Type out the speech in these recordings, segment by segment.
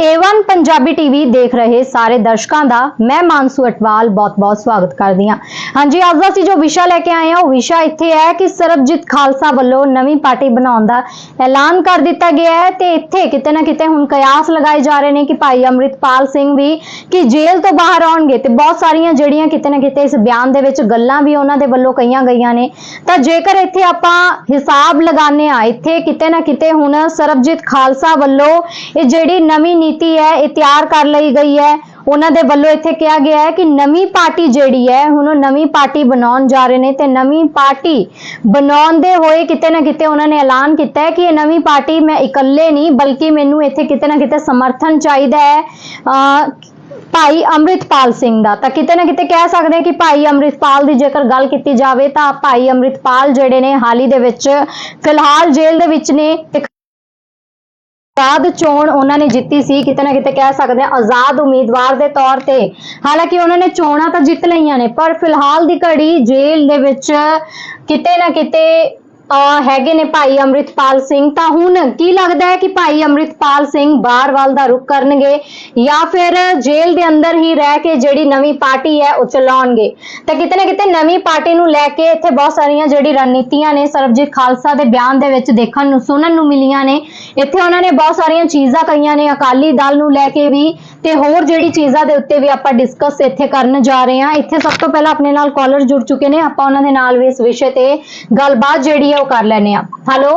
A1 Punjabi TV ਦੇਖ ਰਹੇ ਸਾਰੇ ਦਰਸ਼ਕਾਂ ਦਾ ਮੈਂ ਮਾਨਸੂ ਅਟਵਾਲ ਬਹੁਤ-ਬਹੁਤ ਸਵਾਗਤ ਕਰਦੀ ਹਾਂ। ਹਾਂਜੀ, ਅੱਜ ਦਾ ਅਸੀਂ ਜੋ ਵਿਸ਼ਾ ਲੈ ਕੇ ਆਏ ਹਾਂ, ਉਹ ਵਿਸ਼ਾ ਇੱਥੇ ਹੈ ਕਿ ਸਰਬਜੀਤ ਖਾਲਸਾ ਵੱਲੋਂ ਨਵੀਂ ਪਾਰਟੀ ਬਣਾਉਣ ਦਾ ਐਲਾਨ ਕਰ ਦਿੱਤਾ ਗਿਆ ਹੈ ਤੇ ਇੱਥੇ ਕਿਤੇ ਨਾ ਕਿਤੇ ਹੁਣ ਕਿਆਸ ਲਗਾਏ ਜਾ ਰਹੇ ਨੇ ਕਿ ਭਾਈ ਅੰਮ੍ਰਿਤਪਾਲ ਸਿੰਘ ਵੀ ਕਿ ਜੇਲ੍ਹ ਤੋਂ ਬਾਹਰ ਆਉਣਗੇ ਤੇ ਬਹੁਤ ਸਾਰੀਆਂ ਜਿਹੜੀਆਂ ਕਿਤੇ ਨਾ ਕਿਤੇ ਇਸ ਬਿਆਨ ਦੇ ਵਿੱਚ ਗੱਲਾਂ ਵੀ ਉਹਨਾਂ ਦੇ ਵੱਲੋਂ ਕਹੀਆਂ ਗਈਆਂ ਨੇ। ਤਾਂ ਜੇਕਰ ਇੱਥੇ ਆਪਾਂ ਹਿਸਾਬ ਲਗਾਉਂਦੇ ਆ ਇੱਥੇ ਕਿਤੇ ਨਾ ਕਿਤੇ ਹੁਣ ਸਰਬਜੀਤ ਖਾਲਸਾ ਵੱਲੋਂ ਇਹ ਜਿਹੜੀ ਨਵੀਂ ਨੀਤੀ ਹੈ, ਇਹ ਤਿਆਰ ਕਰ ਲਈ ਗਈ ਹੈ। ਉਹਨਾਂ ਦੇ ਵੱਲੋਂ ਇੱਥੇ ਕਿਹਾ ਗਿਆ ਹੈ ਕਿ ਨਵੀਂ ਪਾਰਟੀ ਜਿਹੜੀ ਹੈ, ਹੁਣ ਉਹ ਨਵੀਂ ਪਾਰਟੀ ਬਣਾਉਣ ਜਾ ਰਹੇ ਨੇ ਤੇ ਨਵੀਂ ਪਾਰਟੀ ਬਣਾਉਂਦੇ ਹੋਏ ਕਿਤੇ ਨਾ ਕਿਤੇ ਉਹਨਾਂ ਨੇ ਐਲਾਨ ਕੀਤਾ ਹੈ ਕਿ ਇਹ ਨਵੀਂ ਪਾਰਟੀ ਮੈਂ ਇਕੱਲੇ ਨਹੀਂ, ਬਲਕਿ ਮੈਨੂੰ ਇੱਥੇ ਕਿਤੇ ਨਾ ਕਿਤੇ ਸਮਰਥਨ ਚਾਹੀਦਾ ਹੈ। ਅਹ, ਭਾਈ ਅੰਮ੍ਰਿਤਪਾਲ ਸਿੰਘ ਦਾ। ਤਾਂ ਕਿਤੇ ਨਾ ਕਿਤੇ ਕਹਿ ਸਕਦੇ ਹਾਂ ਕਿ ਭਾਈ ਅੰਮ੍ਰਿਤਪਾਲ ਦੀ ਜੇਕਰ ਗੱਲ ਕੀਤੀ ਜਾਵੇ ਤਾਂ ਭਾਈ ਅੰਮ੍ਰਿਤਪਾਲ ਜਿਹੜੇ ਨੇ ਹਾਲ ਹੀ ਦੇ ਵਿੱਚ ਫਿਲਹਾਲ ਜੇਲ੍ਹ ਦੇ ਵਿੱਚ ਨੇ ਤੇ ਆਜ਼ਾਦ ਚੋਣ ਉਹਨਾਂ ਨੇ ਜਿੱਤੀ ਸੀ, ਕਿਤੇ ਨਾ ਕਿਤੇ ਕਹਿ ਸਕਦੇ ਹਾਂ ਆਜ਼ਾਦ ਉਮੀਦਵਾਰ ਦੇ ਤੌਰ ਤੇ। ਹਾਲਾਂਕਿ ਉਹਨਾਂ ਨੇ ਚੋਣਾਂ ਤਾਂ ਜਿੱਤ ਲਈਆਂ ਨੇ, ਪਰ ਫਿਲਹਾਲ ਦੀ ਘੜੀ ਜੇਲ੍ਹ ਦੇ ਵਿੱਚ ਕਿਤੇ ਨਾ ਕਿਤੇ ਹੈਗੇ ਨੇ ਭਾਈ ਅੰਮ੍ਰਿਤਪਾਲ ਸਿੰਘ। ਤਾਂ ਹੁਣ ਕੀ ਲੱਗਦਾ ਹੈ ਕਿ ਭਾਈ ਅੰਮ੍ਰਿਤਪਾਲ ਸਿੰਘ ਬਾਹਰ ਵੱਲ ਦਾ ਰੁਖ ਕਰਨਗੇ ਜਾਂ ਫਿਰ ਜੇਲ੍ਹ ਦੇ ਅੰਦਰ ਹੀ ਰਹਿ ਕੇ ਜਿਹੜੀ ਨਵੀਂ ਪਾਰਟੀ ਹੈ ਉਹ ਚਲਾਉਣਗੇ? ਤਾਂ ਕਿਤੇ ਨਾ ਕਿਤੇ ਨਵੀਂ ਪਾਰਟੀ ਨੂੰ ਲੈ ਕੇ ਇੱਥੇ ਬਹੁਤ ਸਾਰੀਆਂ ਜਿਹੜੀ ਰਣਨੀਤੀਆਂ ਨੇ, ਸਰਬਜੀਤ ਖਾਲਸਾ ਦੇ ਬਿਆਨ ਦੇ ਵਿੱਚ ਦੇਖਣ ਨੂੰ, ਸੁਣਨ ਨੂੰ ਮਿਲੀਆਂ ਨੇ। ਇੱਥੇ ਉਹਨਾਂ ਨੇ ਬਹੁਤ ਸਾਰੀਆਂ ਚੀਜ਼ਾਂ ਕਹੀਆਂ ਨੇ, ਅਕਾਲੀ ਦਲ ਨੂੰ ਲੈ ਕੇ ਵੀ ਤੇ ਹੋਰ ਜਿਹੜੀ ਚੀਜ਼ਾਂ ਦੇ ਉੱਤੇ ਵੀ ਆਪਾਂ ਡਿਸਕਸ ਇੱਥੇ ਕਰਨ ਜਾ ਰਹੇ ਹਾਂ। ਇੱਥੇ ਸਭ ਤੋਂ ਪਹਿਲਾਂ ਆਪਣੇ ਨਾਲ ਕਾਲਰ ਜੁੜ ਚੁੱਕੇ ਨੇ। ਆਪਾਂ ਉਹਨਾਂ ਦੇ ਨਾਲ ਵੀ ਇਸ ਵਿਸ਼ੇ ਤੇ ਗੱਲਬਾਤ ਜਿਹੜੀ ਹੈ ਉਹ ਕਰ ਲੈਣੇ ਆ ਹੈਲੋ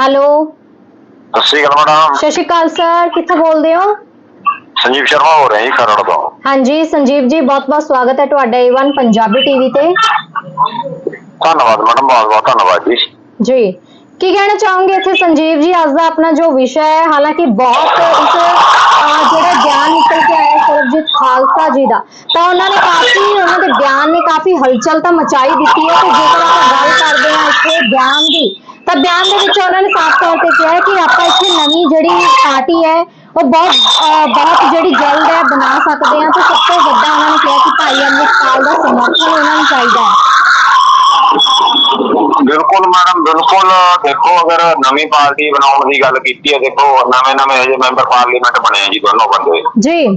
ਹੈਲੋ ਸਤਿ ਸ਼੍ਰੀ ਅਕਾਲ ਮੈਡਮ ਸਤਿ ਸ਼੍ਰੀ ਅਕਾਲ ਸਰ ਕਿੱਥੋਂ ਬੋਲਦੇ ਹੋ? ਸੰਜੀਵ ਸ਼ਰਮਾ ਹੋ ਰਿਹਾ ਜੀ ਖਰੜ ਤੋਂ। ਹਾਂਜੀ ਸੰਜੀਵ ਜੀ ਬਹੁਤ ਬਹੁਤ ਸਵਾਗਤ ਹੈ ਤੁਹਾਡਾ A1 ਪੰਜਾਬੀ ਟੀਵੀ ਤੇ। ਧੰਨਵਾਦ ਮੈਡਮ ਬਹੁਤ ਬਹੁਤ ਧੰਨਵਾਦ ਜੀ। ਜੀ। ਕੀ ਕਹਿਣਾ ਚਾਹੋਗੇ ਇੱਥੇ ਸੰਜੀਵ ਜੀ? ਅੱਜ ਦਾ ਆਪਣਾ ਜੋ ਵਿਸ਼ਾ ਹੈ, ਹਾਲਾਂਕਿ ਬਹੁਤ ਇਸ ਜਿਹੜਾ ਗਿਆਨ ਨਿਕਲ ਕੇ ਆਇਆ ਸਰਬਜੀਤ ਖਾਲਸਾ ਜੀ ਦਾ, ਤਾਂ ਉਹਨਾਂ ਨੇ ਕਾਫੀ, ਉਹਨਾਂ ਦੇ ਬਿਆਨ ਨੇ ਕਾਫੀ ਹਲਚਲ ਤਾਂ ਮਚਾਈ ਦਿੱਤੀ ਹੈ ਤੇ ਜੇਕਰ ਆਪਾਂ ਗੱਲ ਕਰਦੇ ਹਾਂ ਇੱਥੇ ਬਿਆਨ ਦੀ, ਤਾਂ ਬਿਆਨ ਦੇ ਵਿੱਚ ਉਹਨਾਂ ਨੇ ਸਾਫ਼ ਤੌਰ ਤੇ ਕਿਹਾ ਕਿ ਆਪਾਂ ਇੱਥੇ ਨਵੀਂ ਜਿਹੜੀ ਪਾਰਟੀ ਹੈ, ਉਹ ਬਹੁਤ ਬਹੁਤ ਜਿਹੜੀ ਜਲਦ ਹੈ, ਬਣਾ ਸਕਦੇ ਹਾਂ, ਤੇ ਸਭ ਤੋਂ ਵੱਡਾ ਉਹਨਾਂ ਨੇ ਕਿਹਾ ਕਿ ਭਾਈ ਅੰਮ੍ਰਿਤਪਾਲ ਦਾ ਸਮਰਥਨ ਉਹਨਾਂ ਨੂੰ ਚਾਹੀਦਾ ਹੈ। ਬਿਲਕੁਲ ਮੈਡਮ ਬਿਲਕੁਲ। ਦੇਖੋ ਅਗਰ ਨਵੀਂ ਪਾਰਟੀ ਬਣਾਉਣ ਦੀ ਗੱਲ ਕੀਤੀ ਹੈ ਦੇਖੋ ਨਵੇਂ ਨਵੇਂ ਅਜੇ ਮੈਂਬਰ ਪਾਰਲੀਮੈਂਟ ਬਣੇ ਆ ਜੀ ਦੋਨੋਂ ਬੰਦੇ। ਜੀ।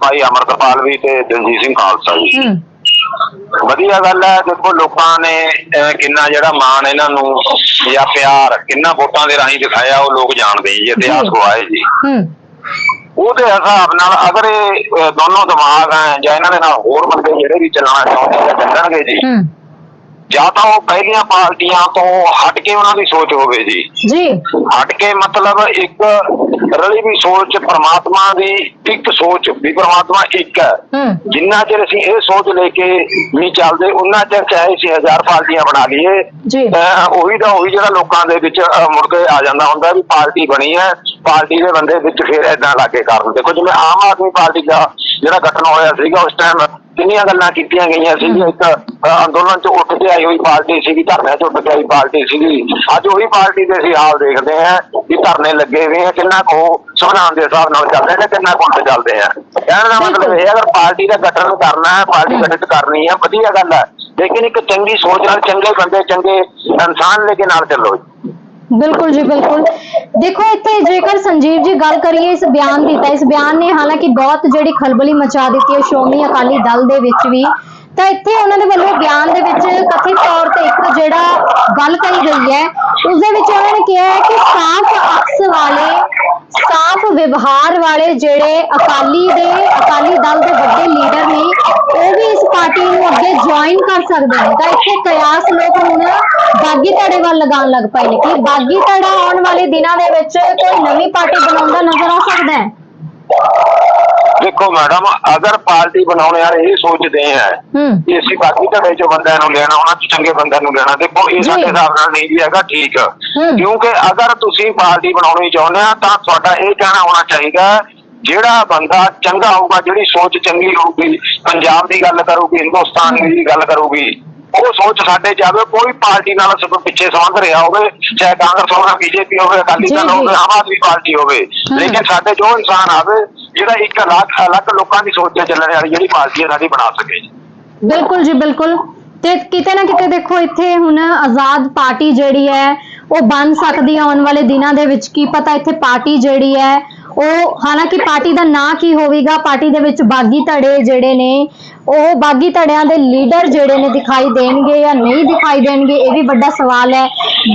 ਭਾਈ ਅਮਰਤਪਾਲ ਵੀ ਤੇ ਦਲਜੀਤ ਸਿੰਘ ਖਾਲਸਾ ਜੀ। ਹੂੰ। ਵਧੀਆ ਗੱਲ ਹੈ ਦੇਖੋ ਲੋਕਾਂ ਨੇ ਕਿੰਨਾ ਜਿਹੜਾ ਮਾਣ ਇਹਨਾਂ ਨੂੰ ਜਾਂ ਪਿਆਰ ਕਿੰਨਾ ਵੋਟਾਂ ਦੇ ਰਾਹੀਂ ਦਿਖਾਇਆ ਉਹ ਲੋਕ ਜਾਣਦੇ ਜੀ ਇਤਿਹਾਸ। ਗਵਾਏ ਜੀ। ਹੂੰ। ਉਹਦੇ ਹਿਸਾਬ ਨਾਲ ਅਗਰ ਇਹ ਦੋਨੋਂ ਦਿਮਾਗ ਹੈ ਜਾਂ ਇਹਨਾਂ ਦੇ ਨਾਲ ਹੋਰ ਬੰਦੇ ਜਿਹੜੇ ਵੀ ਚੱਲਣਾ ਚਾਹੁੰਦੇ ਆ ਜਾਂ ਚੱਲਣਗੇ ਜੀ। ਹੂੰ। ਜਾਂ ਤਾਂ ਉਹ ਪਹਿਲੀਆਂ ਪਾਰਟੀਆਂ ਤੋਂ ਹਟ ਕੇ ਉਹਨਾਂ ਦੀ ਸੋਚ ਹੋਵੇ ਜੀ। ਜੀ। ਹਟ ਕੇ ਮਤਲਬ ਇੱਕ ਰਲੀ ਵੀ ਸੋਚ ਪ੍ਰਮਾਤਮਾ ਦੀ ਇੱਕ ਸੋਚ ਵੀ ਪ੍ਰਮਾਤਮਾ ਇੱਕ ਹੈ। ਜਿੰਨਾ ਚਿਰ ਅਸੀਂ ਇਹ ਸੋਚ ਲੈ ਕੇ ਨਹੀਂ ਚੱਲਦੇ ਉਹਨਾਂ ਚਿਰ ਚਾਹੇ ਅਸੀਂ ਹਜ਼ਾਰ ਪਾਰਟੀਆਂ ਬਣਾ ਲਈਏ ਉਹੀ ਦਾ ਉਹੀ ਜਿਹੜਾ ਲੋਕਾਂ ਦੇ ਵਿੱਚ ਮੁੜ ਕੇ ਆ ਜਾਂਦਾ ਹੁੰਦਾ ਵੀ ਪਾਰਟੀ ਬਣੀ ਹੈ ਪਾਰਟੀ ਦੇ ਬੰਦੇ ਵਿੱਚ ਫਿਰ ਏਦਾਂ ਲਾਗੇ ਕਰ ਦਿੰਦੇ। ਦੇਖੋ ਜਿਵੇਂ ਆਮ ਆਦਮੀ ਪਾਰਟੀ ਦਾ ਜਿਹੜਾ ਗਠਨ ਹੋਇਆ ਸੀਗਾ ਉਸ ਟਾਈਮ ਕਿੰਨੀਆਂ ਗੱਲਾਂ ਕੀਤੀਆਂ ਗਈਆਂ ਸੀ ਇੱਕ ਅੰਦੋਲਨ ਚ ਉੱਠ ਕੇ ਆਈ ਹੋਈ ਪਾਰਟੀ ਸੀਗੀ ਧਰਨੇ ਚ ਉੱਠ ਕੇ ਆਈ ਪਾਰਟੀ ਸੀਗੀ। ਅੱਜ ਉਹੀ ਪਾਰਟੀ ਦੇ ਅਸੀਂ ਹਾਲ ਦੇਖਦੇ ਹਾਂ ਕਿ ਧਰਨੇ ਲੱਗੇ ਹੋਏ ਆ ਕਿੰਨਾ ਕੋ ਸੰਵਿਧਾਨ ਦੇ ਹਿਸਾਬ ਨਾਲ ਚੱਲਦੇ ਨੇ ਕਿੰਨਾ ਕੁ ਚੱਲਦੇ ਆ। ਕਹਿਣ ਦਾ ਮਤਲਬ ਇਹ ਹੈ ਅਗਰ ਪਾਰਟੀ ਦਾ ਗਠਨ ਕਰਨਾ ਹੈ ਪਾਰਟੀ ਗਠਿਤ ਕਰਨੀ ਹੈ ਵਧੀਆ ਗੱਲ ਹੈ। ਲੇਕਿਨ ਇੱਕ ਚੰਗੀ ਸੋਚ ਨਾਲ ਚੰਗੇ ਬੰਦੇ ਚੰਗੇ ਇਨਸਾਨ ਲੈ ਕੇ ਨਾਲ ਚੱਲੋ ਬਿਲਕੁਲ ਜੀ ਬਿਲਕੁਲ। ਦੇਖੋ ਇੱਥੇ ਜੇਕਰ ਸੰਜੀਵ ਜੀ ਗੱਲ ਕਰੀਏ, ਇਸ ਬਿਆਨ ਦੀ ਤਾਂ ਇਸ ਬਿਆਨ ਨੇ ਹਾਲਾਂਕਿ ਬਹੁਤ ਜਿਹੜੀ ਖਲਬਲੀ ਮਚਾ ਦਿੱਤੀ ਹੈ, ਸ਼੍ਰੋਮਣੀ ਅਕਾਲੀ ਦਲ ਦੇ ਵਿੱਚ ਵੀ। ਤਾਂ ਇੱਥੇ ਉਹਨਾਂ ਦੇ ਵੱਲੋਂ ਬਿਆਨ ਦੇ ਵਿੱਚ ਕਥਿਤ ਤੌਰ ਤੇ ਇੱਕ ਜਿਹੜਾ ਗੱਲ ਕਹੀ ਗਈ ਹੈ, ਉਸ ਦੇ ਵਿੱਚ ਉਹਨਾਂ ਨੇ ਕਿਹਾ ਹੈ ਕਿ ਸਾਫ਼ ਅਕਸ ਵਾਲੇ, ਸਾਫ਼ ਵਿਵਹਾਰ ਵਾਲੇ ਜਿਹੜੇ ਅਕਾਲੀ ਦੇ, ਅਕਾਲੀ ਦਲ ਦੇ ਵੱਡੇ ਲੀਡਰ ਨੇ, ਉਹ ਵੀ ਇਸ ਪਾਰਟੀ ਨੂੰ ਅੱਗੇ ਜੁਆਇਨ ਕਰ ਸਕਦੇ ਨੇ। ਤਾਂ ਇੱਥੇ ਕਿਆਸ ਲੋਕ ਹੁਣ ਬਾਗੀ ਧੜੇ ਵੱਲ ਲਗਾਉਣ ਲੱਗ ਪਏ ਨੇ ਕਿ ਬਾਗੀ ਧੜਾ ਆਉਣ ਵਾਲੇ ਦਿਨਾਂ ਦੇ ਵਿੱਚ ਕੋਈ ਨਵੀਂ ਪਾਰਟੀ ਬਣਾਉਂਦਾ ਨਜ਼ਰ ਆ ਸਕਦਾ ਹੈ। ਦੇਖੋ ਮੈਡਮ ਅਗਰ ਪਾਰਟੀ ਬਣਾਉਣ ਵਾਲੇ ਇਹ ਸੋਚਦੇ ਆ ਹੂੰ ਕਿ ਅਸੀਂ ਬਾਕੀ ਧੜੇ ਚੋਂ ਬੰਦਿਆਂ ਨੂੰ ਲੈਣਾ ਉਹਨਾਂ ਚ ਚੰਗੇ ਬੰਦਿਆਂ ਨੂੰ ਲੈਣਾ ਦੇਖੋ ਇਹ। ਸਾਡੇ ਹਿਸਾਬ ਨਾਲ ਨਹੀਂ ਜੀ ਹੈਗਾ ਠੀਕ। ਕਿਉਂਕਿ ਅਗਰ ਤੁਸੀਂ ਪਾਰਟੀ ਬਣਾਉਣੀ ਚਾਹੁੰਦੇ ਆ ਤਾਂ ਤੁਹਾਡਾ ਇਹ ਕਹਿਣਾ ਹੋਣਾ ਚਾਹੀਦਾ ਜਿਹੜਾ ਬੰਦਾ ਚੰਗਾ ਹੋਊਗਾ ਜਿਹੜੀ ਸੋਚ ਚੰਗੀ ਹੋਊਗੀ ਪੰਜਾਬ ਦੀ ਗੱਲ ਕਰੂਗੀ ਹਿੰਦੁਸਤਾਨ ਦੀ ਗੱਲ ਕਰੂਗੀ ਉਹ ਸੋਚ ਸਾਡੇ ਜਾਵੇ ਕੋਈ ਪਾਰਟੀ ਨਾਲ ਸਭ ਪਿੱਛੇ ਸੰਬੰਧ ਰਿਹਾ ਹੋਵੇ ਚਾਹੇ ਕਾਂਗਰਸ ਹੋਵੇ ਬੀਜੇਪੀ ਹੋਵੇ ਅਕਾਲੀ ਦਲ। ਹੋਵੇ ਆਮ ਆਦਮੀ ਪਾਰਟੀ ਹੋਵੇ। ਲੇਕਿਨ ਸਾਡੇ ਜੋ ਇਨਸਾਨ ਆਵੇ ਜਿਹੜਾ ਇੱਕ ਅਲੱਗ ਅਲੱਗ ਲੋਕਾਂ ਦੀ ਸੋਚ ਤੇ ਚੱਲਣ ਵਾਲੀ ਜਿਹੜੀ ਪਾਰਟੀ ਹੈ ਸਾਡੀ ਬਣਾ ਸਕੇ ਬਿਲਕੁਲ ਜੀ ਬਿਲਕੁਲ ਤੇ ਕਿਤੇ ਨਾ ਕਿਤੇ ਦੇਖੋ ਇੱਥੇ ਹੁਣ ਆਜ਼ਾਦ ਪਾਰਟੀ ਜਿਹੜੀ ਹੈ ਉਹ ਬਣ ਸਕਦੀ ਹੈ ਆਉਣ ਵਾਲੇ ਦਿਨਾਂ ਦੇ ਵਿੱਚ ਕੀ ਪਤਾ ਇੱਥੇ ਪਾਰਟੀ ਜਿਹੜੀ ਹੈ ਉਹ ਹਾਲਾਂਕਿ ਪਾਰਟੀ ਦਾ ਨਾਂ ਕੀ ਹੋਵੇਗਾ? ਪਾਰਟੀ ਦੇ ਵਿੱਚ ਬਾਗੀ ਧੜੇ ਜਿਹੜੇ ਨੇ ਉਹ ਬਾਗੀ ਧੜਿਆਂ ਦੇ ਲੀਡਰ ਜਿਹੜੇ ਨੇ ਦਿਖਾਈ ਦੇਣਗੇ ਜਾਂ ਨਹੀਂ ਦਿਖਾਈ ਦੇਣਗੇ ਇਹ ਵੀ ਵੱਡਾ ਸਵਾਲ ਹੈ।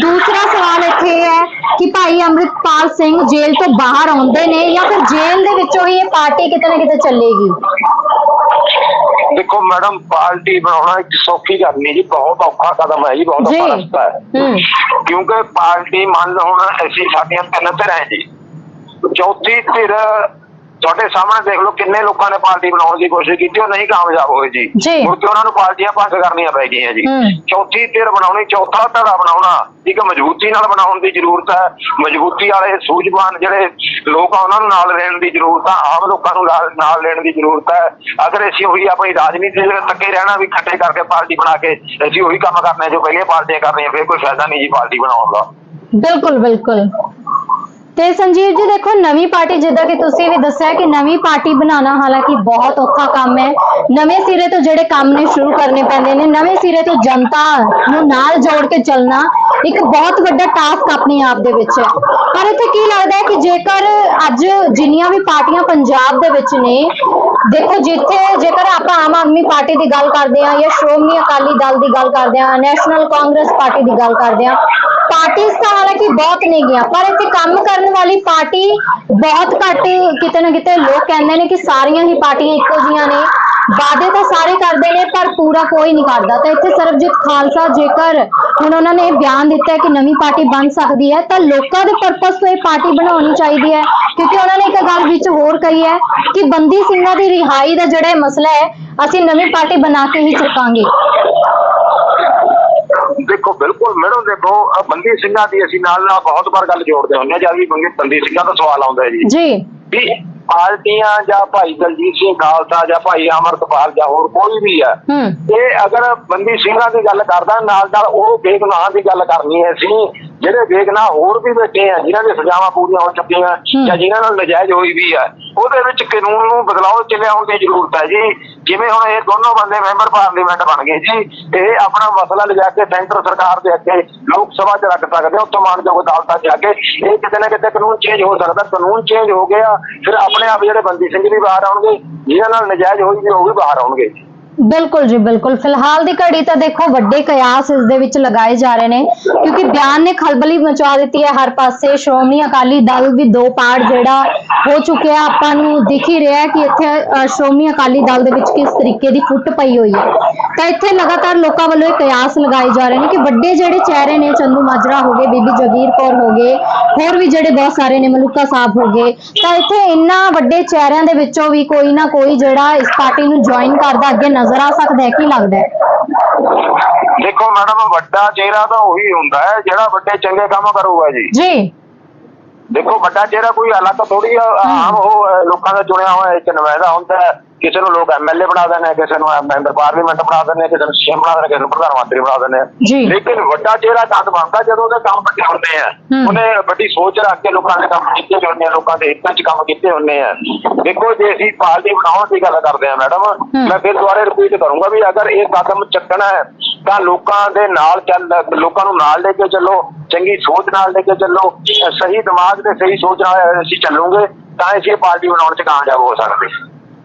ਦੂਸਰਾ ਸਵਾਲ ਇੱਥੇ ਹੈ ਕਿ ਭਾਈ ਅੰਮ੍ਰਿਤਪਾਲ ਸਿੰਘ ਜੇਲ੍ਹ ਤੋਂ ਬਾਹਰ ਆਉਂਦੇ ਨੇ ਜਾਂ ਫਿਰ ਜੇਲ੍ਹ ਦੇ ਵਿੱਚੋਂ ਹੀ ਇਹ ਪਾਰਟੀ ਕਿਤੇ ਨਾ ਕਿਤੇ ਚੱਲੇਗੀ? ਦੇਖੋ ਮੈਡਮ ਪਾਰਟੀ ਬਣਾਉਣਾ ਇੱਕ ਸੌਖੀ ਗੱਲ ਨਹੀਂ ਜੀ ਬਹੁਤ ਔਖਾ ਕਦਮ ਹੈ ਜੀ ਬਹੁਤ ਔਖਾ ਰਸਤਾ ਹੈ। ਕਿਉਂਕਿ ਪਾਰਟੀ ਮੰਨ ਲਓ ਹੁਣ ਅਸੀਂ ਸਾਡੀਆਂ ਤਿੰਨ ਧਿਰਾਂ ਜੀ। ਚੌਥੀ ਧਿਰ ਤੁਹਾਡੇ ਸਾਹਮਣੇ ਦੇਖ ਲਓ ਕਿੰਨੇ ਲੋਕਾਂ ਨੇ ਪਾਰਟੀ ਬਣਾਉਣ ਦੀ ਕੋਸ਼ਿਸ਼ ਕੀਤੀ ਉਹ ਨਹੀਂ ਕਾਮਯਾਬ ਹੋਏ ਜੀ। ਜੀ। ਮੁੜ ਕੇ ਉਹਨਾਂ ਨੂੰ ਪਾਰਟੀਆਂ ਭੰਗ ਕਰਨੀਆਂ ਪੈ ਗਈਆਂ ਜੀ। ਹੂੰ। ਚੌਥੀ ਧਿਰ ਬਣਾਉਣੀ ਚੌਥਾ ਧੜਾ ਬਣਾਉਣਾ ਇੱਕ ਮਜ਼ਬੂਤੀ ਨਾਲ ਬਣਾਉਣ ਦੀ ਜ਼ਰੂਰਤ ਹੈ। ਮਜ਼ਬੂਤੀ ਵਾਲੇ ਸੂਝਵਾਨ ਜਿਹੜੇ ਲੋਕ ਆ ਉਹਨਾਂ ਨੂੰ ਨਾਲ ਲੈਣ ਦੀ ਜ਼ਰੂਰਤ ਆ। ਆਮ ਲੋਕਾਂ ਨੂੰ ਨਾਲ- ਲੈਣ ਦੀ ਜ਼ਰੂਰਤ ਹੈ। ਅਗਰ ਅਸੀਂ ਉਹੀ ਆਪਣੀ ਰਾਜਨੀਤੀ ਦੇ ਤੱਕੇ ਰਹਿਣਾ ਵੀ ਇਕੱਠੇ ਕਰਕੇ ਪਾਰਟੀ ਬਣਾ ਕੇ ਅਸੀਂ ਉਹੀ ਕੰਮ ਕਰਨੇ ਜੋ ਪਹਿਲੀਆਂ ਪਾਰਟੀਆਂ ਕਰ ਰਹੀਆਂ ਫਿਰ ਕੋਈ ਫਾਇਦਾ ਨਹੀਂ ਜੀ ਪਾਰਟੀ ਬਣਾਉਣ ਦਾ। ਬਿਲਕੁਲ ਬਿਲਕੁਲ। ਤੇ ਸੰਜੀਵ ਜੀ ਦੇਖੋ, ਨਵੀਂ ਪਾਰਟੀ ਜਿੱਦਾਂ ਕਿ ਤੁਸੀਂ ਵੀ ਦੱਸਿਆ ਕਿ ਨਵੀਂ ਪਾਰਟੀ ਬਣਾਉਣਾ ਹਾਲਾਂਕਿ ਬਹੁਤ ਔਖਾ ਕੰਮ ਹੈ। ਨਵੇਂ ਸਿਰੇ ਤੋਂ ਜਿਹੜੇ ਕੰਮ ਨੇ ਸ਼ੁਰੂ ਕਰਨੇ ਪੈਂਦੇ ਨੇ, ਨਵੇਂ ਸਿਰੇ ਤੋਂ ਜਨਤਾ ਨੂੰ ਨਾਲ ਜੋੜ ਕੇ ਚੱਲਣਾ ਇੱਕ ਬਹੁਤ ਵੱਡਾ ਟਾਸਕ ਆਪਣੇ ਆਪ ਦੇ ਵਿੱਚ ਹੈ। ਪਰ ਇੱਥੇ ਕੀ ਲੱਗਦਾ ਹੈ ਕਿ ਜੇਕਰ ਅੱਜ ਜਿੰਨੀਆਂ ਵੀ ਪਾਰਟੀਆਂ ਪੰਜਾਬ ਦੇ ਵਿੱਚ ਨੇ, ਦੇਖੋ ਜਿੱਥੇ ਜੇਕਰ ਆਪਾਂ ਆਮ ਆਦਮੀ ਪਾਰਟੀ ਦੀ ਗੱਲ ਕਰਦੇ ਹਾਂ ਜਾਂ ਸ਼੍ਰੋਮਣੀ ਅਕਾਲੀ ਦਲ ਦੀ ਗੱਲ ਕਰਦੇ ਹਾਂ, ਨੈਸ਼ਨਲ ਕਾਂਗਰਸ ਪਾਰਟੀ ਦੀ ਗੱਲ ਕਰਦੇ ਹਾਂ ਪਾਰਟੀਆਂ ਤਾਂ ਹਾਲਾਂਕਿ ਬਹੁਤ ਨੇਗੀਆਂ ਪਰ ਇੱਥੇ ਕੰਮ ਕਰਨ ਵਾਲੀ ਪਾਰਟੀ ਬਹੁਤ ਘੱਟ ਕਿਤੇ ਨਾ ਕਿਤੇ ਲੋਕ ਕਹਿੰਦੇ ਨੇ ਕਿ ਸਾਰੀਆਂ ਹੀ ਪਾਰਟੀਆਂ ਇੱਕੋ ਜੀਆਂ ਨੇ। ਵਾਅਦੇ ਤਾਂ ਸਾਰੇ ਕਰਦੇ ਨੇ, ਪਰ ਪੂਰਾ ਕੋਈ ਨਹੀਂ ਕਰਦਾ। ਤਾਂ ਇੱਥੇ ਸਰਬਜੀਤ ਖਾਲਸਾ ਜੇਕਰ ਹੁਣ ਉਹਨਾਂ ਨੇ ਬਿਆਨ ਦਿੱਤਾ ਹੈ ਕਿ ਨਵੀਂ ਪਾਰਟੀ ਬਣ ਸਕਦੀ ਹੈ, ਤਾਂ ਲੋਕਾਂ ਦੇ ਪਰਪਸ ਤੋਂ ਇਹ ਪਾਰਟੀ ਬਣਾਉਣੀ ਚਾਹੀਦੀ ਹੈ। ਕਿਉਂਕਿ ਉਹਨਾਂ ਨੇ ਇੱਕ ਗੱਲ ਵਿੱਚ ਹੋਰ ਕਹੀ ਹੈ ਕਿ ਬੰਦੀ ਸਿੰਘਾਂ ਦੀ ਰਿਹਾਈ ਦਾ ਜਿਹੜਾ ਇਹ ਮਸਲਾ ਹੈ, ਅਸੀਂ ਨਵੀਂ ਪਾਰਟੀ ਬਣਾ ਕੇ ਹੀ ਚੁੱਕਾਂਗੇ। ਦੇਖੋ ਬਿਲਕੁਲ ਮੈਡਮ ਦੇਖੋ ਆਹ ਬੰਦੀ ਸਿੰਘਾਂ ਦੀ ਅਸੀਂ ਨਾਲ ਨਾਲ ਬਹੁਤ ਵਾਰ ਗੱਲ ਜੋੜਦੇ ਹੁੰਦੇ ਹਾਂ ਜਦ ਵੀ ਬੰਦੀ ਬੰਦੀ ਸਿੰਘਾਂ ਦਾ ਸਵਾਲ ਆਉਂਦਾ ਹੈ ਜੀ। ਜੀ। ਵੀ ਪਾਰਟੀਆਂ ਜਾਂ ਭਾਈ ਦਲਜੀਤ ਸਿੰਘ ਖਾਲਸਾ ਜਾਂ ਭਾਈ ਅਮਰਤਪਾਲ ਜਾਂ ਹੋਰ ਕੋਈ ਵੀ ਹੂੰ ਇਹ ਅਗਰ ਬੰਦੀ ਸਿੰਘਾਂ ਦੀ ਗੱਲ ਕਰਦਾ ਨਾਲ ਨਾਲ ਉਹ ਬੇਗੁਨਾਹ ਦੀ ਗੱਲ ਕਰਨੀ ਹੈ ਅਸੀਂ ਜਿਹੜੇ ਬੇਗੁਨਾਹ ਹੋਰ ਵੀ ਬੈਠੇ ਆ ਜਿਨ੍ਹਾਂ ਦੀ ਸਜ਼ਾਵਾਂ ਪੂਰੀਆਂ ਹੋ ਚੁੱਕੀਆਂ ਜਾਂ ਜਿਨ੍ਹਾਂ ਨਾਲ ਨਜਾਇਜ਼ ਹੋਈ ਵੀ ਹੈ ਉਹਦੇ ਵਿੱਚ ਕਾਨੂੰਨ ਨੂੰ ਬਦਲਾਅ ਚ ਲਿਆਉਣ ਦੀ ਜ਼ਰੂਰਤ ਹੈ ਜੀ? ਜਿਵੇਂ ਹੁਣ ਇਹ ਦੋਨੋਂ ਬੰਦੇ ਮੈਂਬਰ ਪਾਰਲੀਮੈਂਟ ਬਣ ਗਏ ਜੀ ਇਹ ਆਪਣਾ ਮਸਲਾ ਲਿਜਾ ਕੇ ਸੈਂਟਰ ਸਰਕਾਰ ਦੇ ਅੱਗੇ ਲੋਕ ਸਭਾ 'ਚ ਰੱਖ ਸਕਦੇ ਆ ਉੱਥੋਂ ਮਾਨਯੋਗ ਅਦਾਲਤਾਂ 'ਚ ਜਾ ਕੇ। ਇਹ ਕਿਤੇ ਨਾ ਕਿਤੇ ਕਾਨੂੰਨ ਚੇਂਜ ਹੋ ਸਕਦਾ ਕਾਨੂੰਨ ਚੇਂਜ ਹੋ ਗਿਆ ਫਿਰ ਆਪਣੇ ਆਪ ਜਿਹੜੇ ਬੰਦੀ ਸਿੰਘ ਵੀ ਬਾਹਰ ਆਉਣਗੇ ਜਿਨ੍ਹਾਂ ਨਾਲ ਨਜਾਇਜ਼ ਹੋਈ ਵੀ ਉਹ ਵੀ ਬਾਹਰ ਆਉਣਗੇ। ਬਿਲਕੁਲ ਜੀ, ਬਿਲਕੁਲ। ਫਿਲਹਾਲ ਦੀ ਘੜੀ ਤਾਂ ਦੇਖੋ ਵੱਡੇ ਕਿਆਸ ਇਸ ਦੇ ਵਿੱਚ ਲਗਾਏ ਜਾ ਰਹੇ ਨੇ, ਕਿਉਂਕਿ ਬਿਆਨ ਨੇ ਖਲਬਲੀ ਮਚਾ ਦਿੱਤੀ ਹੈ ਹਰ ਪਾਸੇ। ਸ਼੍ਰੋਮਣੀ ਅਕਾਲੀ ਦਲ ਵੀ ਦੋ ਪਾਰਟ ਜਿਹੜਾ ਹੋ ਚੁੱਕਿਆ, ਆਪਾਂ ਨੂੰ ਦਿਖ ਹੀ ਰਿਹਾ ਕਿ ਇੱਥੇ ਸ਼੍ਰੋਮਣੀ ਅਕਾਲੀ ਦਲ ਦੇ ਵਿੱਚ ਕਿਸ ਤਰੀਕੇ ਦੀ ਫੁੱਟ ਪਈ ਹੋਈ ਹੈ। ਤਾਂ ਇੱਥੇ ਲਗਾਤਾਰ ਲੋਕਾਂ ਵੱਲੋਂ ਇਹ ਕਿਆਸ ਲਗਾਏ ਜਾ ਰਹੇ ਨੇ ਕਿ ਵੱਡੇ ਜਿਹੜੇ ਚਿਹਰੇ ਨੇ, ਚੰਦੂ ਮਾਜਰਾ ਹੋ ਗਏ, ਬੀਬੀ ਜਗੀਰ ਕੌਰ ਹੋ ਗਏ ਹੋਰ ਵੀ ਜਿਹੜੇ ਬਹੁਤ ਸਾਰੇ ਨੇ ਮਲੂਕਾ ਸਾਹਿਬ ਹੋ ਗਏ ਤਾਂ ਇੱਥੇ ਇੰਨਾ ਵੱਡੇ ਚਿਹਰਿਆਂ ਦੇ ਵਿੱਚੋਂ ਵੀ ਕੋਈ ਨਾ ਕੋਈ ਜਿਹੜਾ ਇਸ ਪਾਰਟੀ ਨੂੰ ਜੁਆਇਨ ਕਰਦਾ ਅੱਗੇ ਨਜ਼ਰ ਆ ਸਕਦਾ ਹੈ ਕੀ ਲੱਗਦਾ ਹੈ? ਦੇਖੋ ਮੈਡਮ ਵੱਡਾ ਚਿਹਰਾ ਤਾਂ ਉਹੀ ਹੁੰਦਾ ਹੈ ਜਿਹੜਾ ਵੱਡੇ ਚੰਗੇ ਕੰਮ ਕਰੂਗਾ ਜੀ। ਜੀ। ਦੇਖੋ ਵੱਡਾ ਚਿਹਰਾ ਕੋਈ ਅਲੱਗ ਥੋੜੀ ਆਮ ਉਹ ਲੋਕਾਂ ਦਾ ਚੁਣਿਆ ਹੋਇਆ ਇੱਕ ਨੁਮਾਇੰਦਾ ਹੁੰਦਾ ਹੈ। ਕਿਸੇ ਨੂੰ ਲੋਕ ਐਮਐਲਏ ਬਣਾ ਦਿੰਦੇ ਨੇ ਕਿਸੇ ਨੂੰ ਮੈਂਬਰ ਪਾਰਲੀਮੈਂਟ ਬਣਾ ਦਿੰਦੇ ਨੇ ਕਿਸੇ ਨੂੰ ਸੀਐਮ ਬਣਾ ਦਿੰਦੇ ਨੇ ਕਿਸੇ ਨੂੰ ਪ੍ਰਧਾਨ ਮੰਤਰੀ ਬਣਾ ਦਿੰਦੇ ਜੀ। ਨੇ ਲੇਕਿਨ ਵੱਡਾ ਚਿਹਰਾ ਕਦ ਬਣਦਾ ਜਦੋਂ ਉਹਦੇ ਕੰਮ ਵੱਡੇ ਹੁੰਦੇ ਆ। ਹੂੰ। ਉਹਨੇ ਵੱਡੀ ਸੋਚ ਰੱਖ ਕੇ ਲੋਕਾਂ ਦੇ ਕੰਮ ਕੀਤੇ ਹੁੰਦੇ ਆ ਲੋਕਾਂ ਦੇ ਹਿੱਤਾਂ 'ਚ ਕੰਮ ਕੀਤੇ ਹੁੰਦੇ ਆ। ਦੇਖੋ ਜੇ ਅਸੀਂ ਪਾਰਟੀ ਬਣਾਉਣ ਦੀ ਗੱਲ ਕਰਦੇ ਆ ਮੈਡਮ ਮੈਂ ਫਿਰ ਦੁਬਾਰਾ ਰਿਪੀਟ ਕਰੂੰਗਾ ਵੀ ਅਗਰ ਇਹ ਕਦਮ ਚੱਕਣਾ ਹੈ ਤਾਂ ਲੋਕਾਂ ਦੇ ਨਾਲ ਚੱਲ ਲੋਕਾਂ ਨੂੰ ਨਾਲ ਲੈ ਕੇ ਚੱਲੋ ਚੰਗੀ ਸੋਚ ਨਾਲ ਲੈ ਕੇ ਚੱਲੋ ਅਹ ਸਹੀ ਦਿਮਾਗ ਤੇ ਸਹੀ ਸੋਚ ਨਾਲ ਅਸੀਂ ਚੱਲੂਗੇ ਤਾਂ ਅਸੀਂ ਇਹ ਪਾਰਟੀ ਬਣਾਉਣ 'ਚ ਕਾਮਯਾਬ ਹੋ ਸਕਦੇ।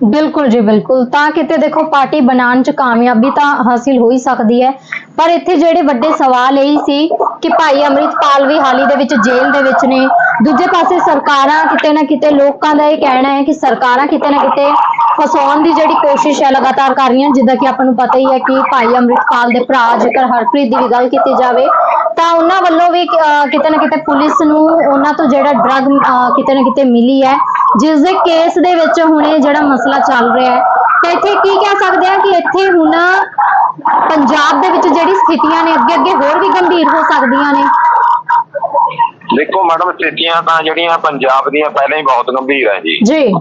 ਬਿਲਕੁਲ ਜੀ, ਬਿਲਕੁਲ। ਤਾਂ ਕਿਤੇ ਦੇਖੋ, ਪਾਰਟੀ ਬਣਾਉਣ ਚ ਕਾਮਯਾਬੀ ਤਾਂ ਹਾਸਿਲ ਹੋ ਹੀ ਸਕਦੀ ਹੈ। ਪਰ ਇੱਥੇ ਜਿਹੜੇ ਵੱਡੇ ਸਵਾਲ ਇਹ ਸੀ ਕਿ ਭਾਈ ਅੰਮ੍ਰਿਤਪਾਲ ਵੀ ਹਾਲ ਹੀ ਦੇ ਵਿੱਚ ਜੇਲ੍ਹ ਦੇ ਵਿੱਚ ਨੇ। ਦੂਜੇ ਪਾਸੇ ਸਰਕਾਰਾਂ ਕਿਤੇ ਨਾ ਕਿਤੇ, ਲੋਕਾਂ ਦਾ ਇਹ ਕਹਿਣਾ ਹੈ ਕਿ ਸਰਕਾਰਾਂ ਕਿਤੇ ਨਾ ਕਿਤੇ ਫਸਾਉਣ ਦੀ ਜਿਹੜੀ ਕੋਸ਼ਿਸ਼ ਹੈ ਲਗਾਤਾਰ ਕਰ ਰਹੀਆਂ ਜਿੱਦਾਂ ਕਿ ਆਪਾਂ ਨੂੰ ਪਤਾ ਹੀ ਹੈ ਕਿ ਭਾਈ ਅੰਮ੍ਰਿਤਪਾਲ ਦੇ ਭਰਾ ਜੇਕਰ ਹਰਪ੍ਰੀਤ ਦੀ ਵੀ ਗੱਲ ਕੀਤੀ ਜਾਵੇ, ਤਾਂ ਉਹਨਾਂ ਵੱਲੋਂ ਵੀ ਕਿਤੇ ਨਾ ਕਿਤੇ ਪੁਲਿਸ ਨੂੰ ਉਹਨਾਂ ਤੋਂ ਜਿਹੜਾ ਡਰਗ ਕਿਤੇ ਨਾ ਕਿਤੇ ਮਿਲੀ ਹੈ। ਜਿਸ ਦੇ ਕੇਸ ਦੇ ਵਿੱਚ ਹੁਣ ਇਹ ਜਿਹੜਾ ਮਸਲਾ ਚੱਲ ਰਿਹਾ ਹੈ ਤਾਂ ਇੱਥੇ ਕੀ ਕਹਿ ਸਕਦੇ ਆ ਕਿ ਇੱਥੇ ਹੁਣ ਪੰਜਾਬ ਦੇ ਵਿੱਚ ਜਿਹੜੀ ਸਥਿਤੀਆਂ ਨੇ ਅੱਗੇ ਅੱਗੇ ਹੋਰ ਵੀ ਗੰਭੀਰ ਹੋ ਸਕਦੀਆਂ ਨੇ। ਦੇਖੋ ਮੈਡਮ ਸਥਿਤੀਆਂ ਤਾਂ ਜਿਹੜੀਆਂ ਪੰਜਾਬ ਦੀਆਂ ਪਹਿਲਾਂ ਹੀ ਬਹੁਤ ਗੰਭੀਰ ਹੈ ਜੀ। ਜੀ।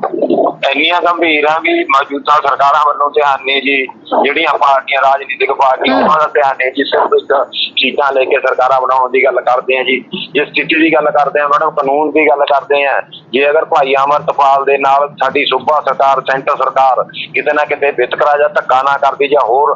ਇੰਨੀਆਂ ਗੰਭੀਰ ਆ ਵੀ ਮੌਜੂਦਾ ਸਰਕਾਰਾਂ ਵੱਲੋਂ ਧਿਆਨ ਨਹੀਂ ਜੀ ਜਿਹੜੀਆਂ ਪਾਰਟੀਆਂ ਰਾਜਨੀਤਿਕ ਪਾਰਟੀਆਂ ਉਹਨਾਂ ਦਾ ਧਿਆਨ ਨਹੀਂ ਜੀ ਸਿਰਫ ਇੱਕ ਸੀਟਾਂ ਲੈ ਕੇ ਸਰਕਾਰਾਂ ਬਣਾਉਣ ਦੀ ਗੱਲ ਕਰਦੇ ਆ ਜੀ। ਜੇ ਸਥਿਤੀ ਦੀ ਗੱਲ ਕਰਦੇ ਆ ਮੈਡਮ ਕਾਨੂੰਨ ਦੀ ਗੱਲ ਕਰਦੇ ਆ। ਜੇ ਅਗਰ ਭਾਈ ਅਮਰਤਪਾਲ ਦੇ ਨਾਲ ਸਾਡੀ ਸੂਬਾ ਸਰਕਾਰ ਸੈਂਟਰ ਸਰਕਾਰ ਕਿਤੇ ਨਾ ਕਿਤੇ ਵਿਤਕਰਾ ਜਾਂ ਧੱਕਾ ਨਾ ਕਰਦੀ ਜਾਂ ਹੋਰ।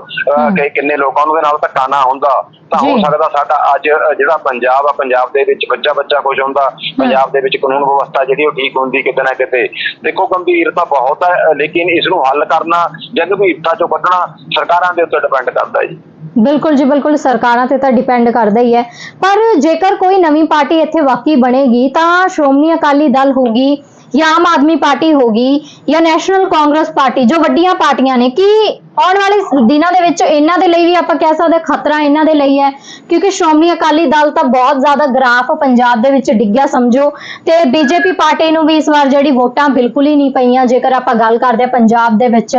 ਕਈ ਕਿੰਨੇ ਲੋਕਾਂ ਨੂੰ ਦੇ ਨਾਲ ਧੱਕਾ ਨਾ ਹੁੰਦਾ ਤਾਂ ਹੋ। ਸਕਦਾ ਸਾਡਾ ਅੱਜ ਜਿਹੜਾ ਪੰਜਾਬ ਆ ਪੰਜਾਬ ਦੇ ਵਿੱਚ ਬੱਚਾ ਬੱਚਾ ਕੁਝ ਹੁੰਦਾ ਪੰਜਾਬ ਦੇ ਵਿੱਚ ਕਾਨੂੰਨ ਵਿਵਸਥਾ ਜਿਹੜੀ ਉਹ ਠੀਕ ਹੁੰਦੀ ਕਿਤੇ ਨਾ ਕਿਤੇ। ਦੇਖੋ ਗੰਭੀਰਤਾ ਬਹੁਤ ਹੈ, ਲੇਕਿਨ ਇਸ ਨੂੰ ਹੱਲ ਕਰਨਾ ਜਾਂ ਗੰਭੀਰਤਾ ਚੋਂ ਕੱਢਣਾ ਸਰਕਾਰਾਂ ਦੇ ਉੱਤੇ ਡਿਪੈਂਡ ਕਰਦਾ ਹੈ ਜੀ। ਬਿਲਕੁਲ ਜੀ, ਬਿਲਕੁਲ ਸਰਕਾਰਾਂ ਤੇ ਤਾਂ ਡਿਪੈਂਡ ਕਰਦਾ ਹੀ ਹੈ। ਪਰ ਜੇਕਰ ਕੋਈ ਨਵੀਂ ਪਾਰਟੀ ਇੱਥੇ ਵਾਕਈ ਬਣੇਗੀ, ਤਾਂ ਸ਼੍ਰੋਮਣੀ ਅਕਾਲੀ ਦਲ ਹੋਗੀ ਜਾਂ ਆਮ ਆਦਮੀ ਪਾਰਟੀ ਹੋਗੀ ਜਾਂ ਨੈਸ਼ਨਲ ਕਾਂਗਰਸ ਪਾਰਟੀ, ਜੋ ਵੱਡੀਆਂ ਪਾਰਟੀਆਂ ਨੇ, ਕੀ ਆਉਣ ਵਾਲੇ ਦਿਨਾਂ ਦੇ ਵਿੱਚ ਇਹਨਾਂ ਦੇ ਲਈ ਵੀ ਆਪਾਂ ਕਹਿ ਸਕਦੇ ਹਾਂ ਖਤਰਾ ਇਹਨਾਂ ਦੇ ਲਈ ਹੈ, ਕਿਉਂਕਿ ਸ਼੍ਰੋਮਣੀ ਅਕਾਲੀ ਦਲ ਤਾਂ ਬਹੁਤ ਜ਼ਿਆਦਾ ਗ੍ਰਾਫ ਪੰਜਾਬ ਦੇ ਵਿੱਚ ਡਿੱਗਿਆ ਸਮਝੋ, ਤੇ ਬੀਜੇਪੀ ਪਾਰਟੀ ਨੂੰ ਵੀ ਇਸ ਵਾਰ ਜਿਹੜੀ ਵੋਟਾਂ ਬਿਲਕੁਲ ਹੀ ਨਹੀਂ ਪਈਆਂ, ਜੇਕਰ ਆਪਾਂ ਗੱਲ ਕਰਦੇ ਹਾਂ ਪੰਜਾਬ ਦੇ ਵਿੱਚ,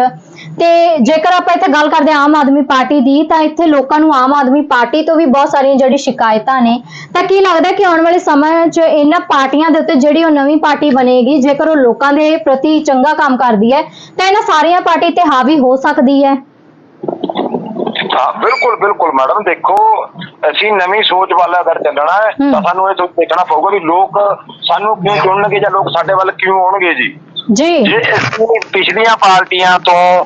ਤੇ ਜੇਕਰ ਆਪਾਂ ਇੱਥੇ ਗੱਲ ਕਰਦੇ ਹਾਂ ਆਮ ਆਦਮੀ ਪਾਰਟੀ ਦੀ, ਤਾਂ ਇੱਥੇ ਲੋਕਾਂ ਨੂੰ ਆਮ ਆਦਮੀ ਪਾਰਟੀ ਤੋਂ ਵੀ ਬਹੁਤ ਸਾਰੀਆਂ ਜਿਹੜੀ ਸ਼ਿਕਾਇਤਾਂ ਨੇ, ਤਾਂ ਕੀ ਲੱਗਦਾ ਕਿ ਆਉਣ ਵਾਲੇ ਸਮੇਂ 'ਚ ਇਹਨਾਂ ਪਾਰਟੀਆਂ ਦੇ ਉੱਤੇ ਜਿਹੜੀ ਉਹ ਨਵੀਂ ਪਾਰਟੀ ਬਣੇਗੀ, ਜੇਕਰ ਉਹ ਲੋਕਾਂ ਦੇ ਪ੍ਰਤੀ ਚੰਗਾ ਕੰਮ ਕਰਦੀ ਹੈ, ਤਾਂ ਇਹਨਾਂ ਸਾਰੀਆਂ ਪਾਰਟੀ ਤੇ ਹਾਵੀ ਹੋ ਸਕਦੀ ਹੈ। ਹਾਂ ਬਿਲਕੁਲ ਬਿਲਕੁਲ ਮੈਡਮ ਦੇਖੋ ਅਸੀਂ ਨਵੀਂ ਸੋਚ ਵੱਲ ਅਗਰ ਚੱਲਣਾ ਹੈ। ਤਾਂ ਸਾਨੂੰ ਇਹ ਸੋਚ ਦੇਖਣਾ ਪਊਗਾ ਵੀ ਲੋਕ ਸਾਨੂੰ ਕਿਉਂ ਚੁਣਨਗੇ ਜਾਂ ਲੋਕ ਸਾਡੇ ਵੱਲ ਕਿਉਂ ਆਉਣਗੇ ਜੀ। ਜੀ। ਜੇ ਅਸੀਂ ਪਿਛਲੀਆਂ ਪਾਰਟੀਆਂ ਤੋਂ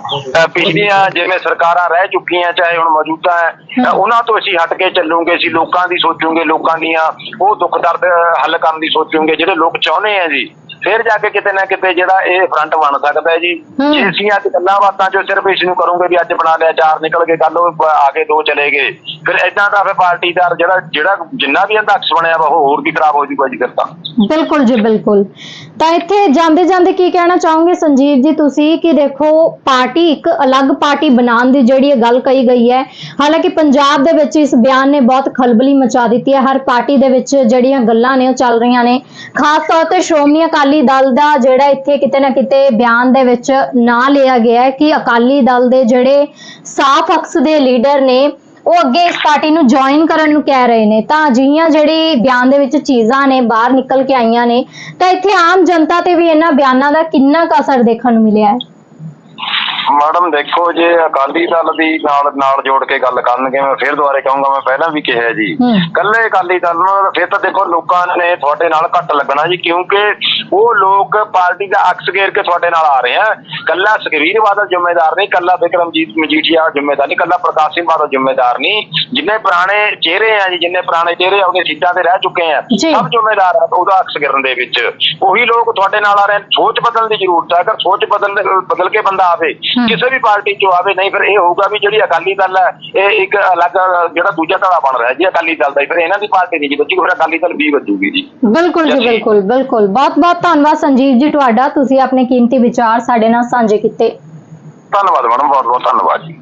ਪਿਛਲੀਆਂ ਜਿਵੇਂ ਸਰਕਾਰਾਂ ਰਹਿ ਚੁੱਕੀਆਂ ਚਾਹੇ ਹੁਣ ਮੌਜੂਦਾ ਹੈ। ਉਹਨਾਂ ਤੋਂ ਅਸੀਂ ਹਟ ਕੇ ਚੱਲੂਗੇ ਅਸੀਂ ਲੋਕਾਂ ਦੀ ਸੋਚੂਗੇ ਲੋਕਾਂ ਦੀਆਂ ਉਹ ਦੁੱਖ ਦਰਦ ਹੱਲ ਕਰਨ ਦੀ ਸੋਚੂਗੇ ਜਿਹੜੇ ਲੋਕ ਚਾਹੁੰਦੇ ਆ ਜੀ। ਫਿਰ ਜਾ ਕੇ ਕਿਤੇ ਨਾ ਕਿਤੇ ਜਿਹੜਾ ਇਹ ਫਰੰਟ ਬਣ ਸਕਦਾ ਹੈ ਜੀ। ਜੇ ਅਸੀਂ ਅੱਜ ਗੱਲਾਂ ਬਾਤਾਂ ਚੋਂ ਸਿਰਫ ਇਸ ਨੂੰ ਕਰੂੰਗੇ ਵੀ ਅੱਜ ਬਣਾ ਲਿਆ ਚਾਰ ਨਿਕਲ ਕੇ ਕੱਲ ਉਹ ਆ ਕੇ ਦੋ ਚਲੇ ਗਏ। ਫਿਰ ਇਦਾਂ ਦਾ ਫਿਰ ਪਾਰਟੀਦਾਰ ਜਿਹੜਾ ਜਿਹੜਾ ਜਿੰਨਾ ਵੀ ਇਹਦਾ ਅਕਸ ਬਣਿਆ ਵਾ ਉਹ ਹੋਰ ਵੀ ਖਰਾਬ ਹੋ ਜੂਗਾ ਜੀ ਫਿਰ ਤਾਂ। ਬਿਲਕੁਲ ਜੀ, ਬਿਲਕੁਲ। ਤਾਂ ਇੱਥੇ ਜਾਂਦੇ ਜਾਂਦੇ ਕੀ ਕਹਿਣਾ ਚਾਹੋਗੇ ਸੰਜੀਵ ਜੀ ਤੁਸੀਂ? ਕਿ ਦੇਖੋ, ਪਾਰਟੀ ਇੱਕ ਅਲੱਗ ਪਾਰਟੀ ਬਣਾਉਣ ਦੀ ਜਿਹੜੀ ਇਹ ਗੱਲ ਕਹੀ ਗਈ ਹੈ। ਹਾਲਾਂਕਿ ਪੰਜਾਬ ਦੇ ਵਿੱਚ ਇਸ ਬਿਆਨ ਨੇ ਬਹੁਤ ਖਲਬਲੀ ਮਚਾ ਦਿੱਤੀ ਹੈ। ਹਰ ਪਾਰਟੀ ਦੇ ਵਿੱਚ ਜਿਹੜੀਆਂ ਗੱਲਾਂ ਨੇ, ਉਹ ਚੱਲ ਰਹੀਆਂ ਨੇ। ਖਾਸ ਤੌਰ ਤੇ ਸ਼੍ਰੋਮਣੀ ਅਕਾਲੀ ਦਲ ਦਾ ਜਿਹੜਾ ਇੱਥੇ ਕਿਤੇ ਨਾ ਕਿਤੇ ਬਿਆਨ ਦੇ ਵਿੱਚ ਨਾਂ ਲਿਆ ਗਿਆ ਹੈ ਕਿ ਅਕਾਲੀ ਦਲ ਦੇ ਜਿਹੜੇ ਸਾਫ਼ ਅਕਸ ਦੇ ਲੀਡਰ ਨੇ ਉਹ ਅੱਗੇ ਇਸ ਪਾਰਟੀ ਨੂੰ ਜੁਆਇਨ ਕਰਨ ਨੂੰ ਕਹਿ ਰਹੇ ਨੇ, ਤਾਂ ਅਜਿਹੀਆਂ ਜਿਹੜੀ ਬਿਆਨ ਦੇ ਵਿੱਚ ਚੀਜ਼ਾਂ ਨੇ, ਬਾਹਰ ਨਿਕਲ ਕੇ ਆਈਆਂ ਨੇ, ਤਾਂ ਇੱਥੇ ਆਮ ਜਨਤਾ ਤੇ ਵੀ ਇਹਨਾਂ ਬਿਆਨਾਂ ਦਾ ਕਿੰਨਾ ਕੁ ਅਸਰ ਦੇਖਣ ਨੂੰ ਮਿਲਿਆ ਹੈ? ਮੈਡਮ ਦੇਖੋ ਜੇ ਅਕਾਲੀ ਦਲ ਦੀ ਨਾਲ ਨਾਲ ਜੋੜ ਕੇ ਗੱਲ ਕਰਨਗੇ ਮੈਂ ਫਿਰ ਦੁਬਾਰੇ ਕਹੂੰਗਾ ਮੈਂ ਪਹਿਲਾਂ ਵੀ ਕਿਹਾ ਜੀ। ਕੱਲੇ ਅਕਾਲੀ ਦਲ ਨੂੰ ਫਿਰ ਤਾਂ ਦੇਖੋ ਲੋਕਾਂ ਨੇ ਤੁਹਾਡੇ ਨਾਲ ਘੱਟ ਲੱਗਣਾ ਜੀ ਕਿਉਂਕਿ ਉਹ ਲੋਕ ਪਾਰਟੀ ਦਾ ਅਕਸ ਘੇਰ ਕੇ ਤੁਹਾਡੇ ਨਾਲ ਆ ਰਹੇ ਆ ਕੱਲਾ ਸੁਖਵੀਰ ਬਾਦਲ ਜ਼ਿੰਮੇਦਾਰ ਨਹੀਂ ਕੱਲਾ ਵਿਕਰਮਜੀਤ ਮਜੀਠੀਆ ਜ਼ਿੰਮੇਦਾਰ ਨਹੀਂ ਕੱਲਾ ਪ੍ਰਕਾਸ਼ ਸਿੰਘ ਬਾਦਲ ਜ਼ਿੰਮੇਦਾਰ ਨਹੀਂ ਜਿੰਨੇ ਪੁਰਾਣੇ ਚਿਹਰੇ ਆ ਜੀ ਜਿੰਨੇ ਪੁਰਾਣੇ ਚਿਹਰੇ ਆ ਉਹਦੇ ਸੀਟਾਂ ਤੇ ਰਹਿ ਚੁੱਕੇ ਆ। ਸਭ ਜ਼ਿੰਮੇਦਾਰ ਆ ਉਹਦਾ ਅਕਸ ਗਿਰਨ ਦੇ ਵਿੱਚ ਉਹੀ ਲੋਕ ਤੁਹਾਡੇ ਨਾਲ ਆ ਰਹੇ। ਸੋਚ ਬਦਲਣ ਦੀ ਜ਼ਰੂਰਤ ਹੈ ਅਗਰ ਸੋਚ ਬਦਲ ਬਦਲ ਕੇ ਬੰਦਾ ਆਵੇ। ਕਿਸੇ ਵੀ ਪਾਰਟੀ ਚੋਂ ਆਵੇ ਨਹੀਂ ਫਿਰ ਇਹ ਹੋਊਗਾ ਵੀ ਜਿਹੜੀ ਅਕਾਲੀ ਦਲ ਹੈ ਇਹ ਇੱਕ ਅਲੱਗ ਜਿਹੜਾ ਦੂਜਾ ਧੜਾ ਬਣ ਰਿਹਾ ਜੀ ਅਕਾਲੀ ਦਲ ਦਾ। ਫਿਰ ਇਹਨਾਂ ਦੀ ਪਾਰਟੀ ਨਹੀਂ ਜੀ ਬੱਚੀ ਫਿਰ ਅਕਾਲੀ ਦਲ ਵੀ ਵੱਜੂਗੀ ਜੀ। ਬਿਲਕੁਲ ਜੀ। ਬਿਲਕੁਲ ਬਿਲਕੁਲ। ਬਹੁਤ ਬਹੁਤ ਧੰਨਵਾਦ ਸੰਜੀਵ ਜੀ ਤੁਹਾਡਾ। ਤੁਸੀਂ ਆਪਣੇ ਕੀਮਤੀ ਵਿਚਾਰ ਸਾਡੇ ਨਾਲ ਸਾਂਝੇ ਕੀਤੇ। ਧੰਨਵਾਦ ਮੈਡਮ ਬਹੁਤ ਬਹੁਤ ਧੰਨਵਾਦ ਜੀ।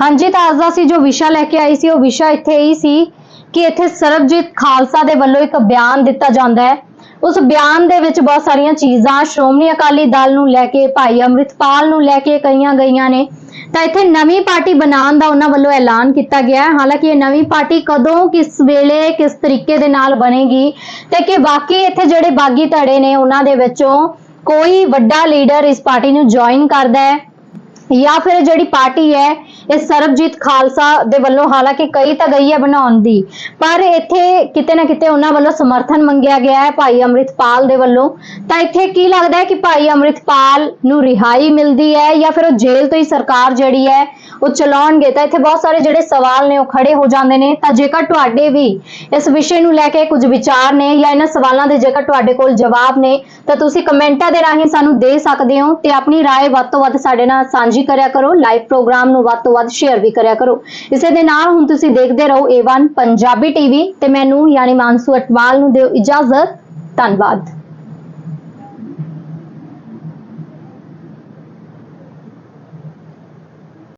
ਹਾਂਜੀ ਤਾਂ ਅੱਜ ਦਾ ਅਸੀਂ ਜੋ ਵਿਸ਼ਾ ਲੈ ਕੇ ਆਈ ਸੀ ਉਹ ਵਿਸ਼ਾ ਇੱਥੇ ਹੀ ਸੀ ਕਿ ਇੱਥੇ ਸਰਬਜੀਤ ਖਾਲਸਾ ਦੇ ਵੱਲੋਂ ਇੱਕ ਬਿਆਨ ਦਿੱਤਾ ਜਾਂਦਾ ਹੈ। ਉਸ ਬਿਆਨ ਦੇ ਵਿੱਚ ਬਹੁਤ ਸਾਰੀਆਂ ਚੀਜ਼ਾਂ, ਸ਼੍ਰੋਮਣੀ ਅਕਾਲੀ ਦਲ ਨੂੰ ਲੈ ਕੇ, ਭਾਈ ਅੰਮ੍ਰਿਤਪਾਲ ਨੂੰ ਲੈ ਕੇ ਕਹੀਆਂ ਗਈਆਂ ਨੇ। ਤਾਂ ਇੱਥੇ ਨਵੀਂ ਪਾਰਟੀ ਬਣਾਉਣ ਦਾ ਉਹਨਾਂ ਵੱਲੋਂ ਐਲਾਨ ਕੀਤਾ ਗਿਆ ਹੈ। ਹਾਲਾਂਕਿ ਇਹ ਨਵੀਂ ਪਾਰਟੀ ਕਦੋਂ, ਕਿਸ ਵੇਲੇ, ਕਿਸ ਤਰੀਕੇ ਦੇ ਨਾਲ ਬਣੇਗੀ ਤੇ ਕਿ ਬਾਕੀ ਇੱਥੇ ਜਿਹੜੇ ਬਾਗੀ ਧੜੇ ਨੇ, ਉਹਨਾਂ ਦੇ ਵਿੱਚੋਂ ਕੋਈ ਵੱਡਾ ਲੀਡਰ ਇਸ ਪਾਰਟੀ ਨੂੰ ਜੁਆਇਨ ਕਰਦਾ ਹੈ ਜਾਂ ਫਿਰ ਜਿਹੜੀ ਪਾਰਟੀ ਹੈ ਇਹ ਸਰਬਜੀਤ ਖਾਲਸਾ ਦੇ ਵੱਲੋਂ, ਹਾਲਾਂਕਿ ਕਈ ਤਾਂ ਗਈ ਹੈ ਬਣਾਉਣ ਦੀ, ਪਰ ਇੱਥੇ ਕਿਤੇ ਨਾ ਕਿਤੇ ਉਹਨਾਂ ਵੱਲੋਂ ਸਮਰਥਨ ਮੰਗਿਆ ਗਿਆ ਹੈ ਭਾਈ ਅੰਮ੍ਰਿਤਪਾਲ ਦੇ ਵੱਲੋਂ। ਤਾਂ ਇੱਥੇ ਕੀ ਲੱਗਦਾ ਹੈ ਕਿ ਭਾਈ ਅੰਮ੍ਰਿਤਪਾਲ ਨੂੰ ਰਿਹਾਈ ਮਿਲਦੀ ਹੈ ਜਾਂ ਫਿਰ ਉਹ ਜੇਲ੍ਹ ਤੋਂ ਹੀ ਸਰਕਾਰ ਜਿਹੜੀ ਹੈ ਉਹ ਚਲਾਉਣਗੇ ਤਾਂ ਇੱਥੇ ਬਹੁਤ ਸਾਰੇ ਜਿਹੜੇ ਸਵਾਲ ਨੇ ਉਹ ਖੜੇ ਹੋ ਜਾਂਦੇ ਨੇ ਤਾਂ ਜੇਕਰ ਤੁਹਾਡੇ ਵੀ ਇਸ ਵਿਸ਼ੇ ਨੂੰ ਲੈ ਕੇ ਕੁਝ ਵਿਚਾਰ ਨੇ ਜਾਂ ਇਹਨਾਂ ਸਵਾਲਾਂ ਦੇ ਜੇਕਰ ਤੁਹਾਡੇ ਕੋਲ ਜਵਾਬ ਨੇ ਤਾਂ ਤੁਸੀਂ ਕਮੈਂਟਾਂ ਦੇ ਰਾਹੀਂ ਸਾਨੂੰ ਦੇ ਸਕਦੇ ਹੋ ਤੇ ਆਪਣੀ رائے ਵੱਧ ਤੋਂ ਵੱਧ ਸਾਡੇ ਨਾਲ ਸਾਂਝੀ ਕਰਿਆ ਕਰੋ ਲਾਈਵ ਪ੍ਰੋਗਰਾਮ ਨੂੰ ਵੱਧ ਤੋਂ ਵੱਧ ਸ਼ੇਅਰ ਵੀ ਕਰਿਆ ਕਰੋ ਇਸੇ ਦੇ ਨਾਲ ਹੁਣ ਤੁਸੀਂ ਦੇਖਦੇ ਰਹੋ A1 ਪੰਜਾਬੀ ਟੀਵੀ ਤੇ ਮੈਨੂੰ ਯਾਨੀ ਮਾਨਸੂ ਅਟਵਾਲ ਨੂੰ ਦਿਓ ਇਜਾਜ਼ਤ ਧੰਨਵਾਦ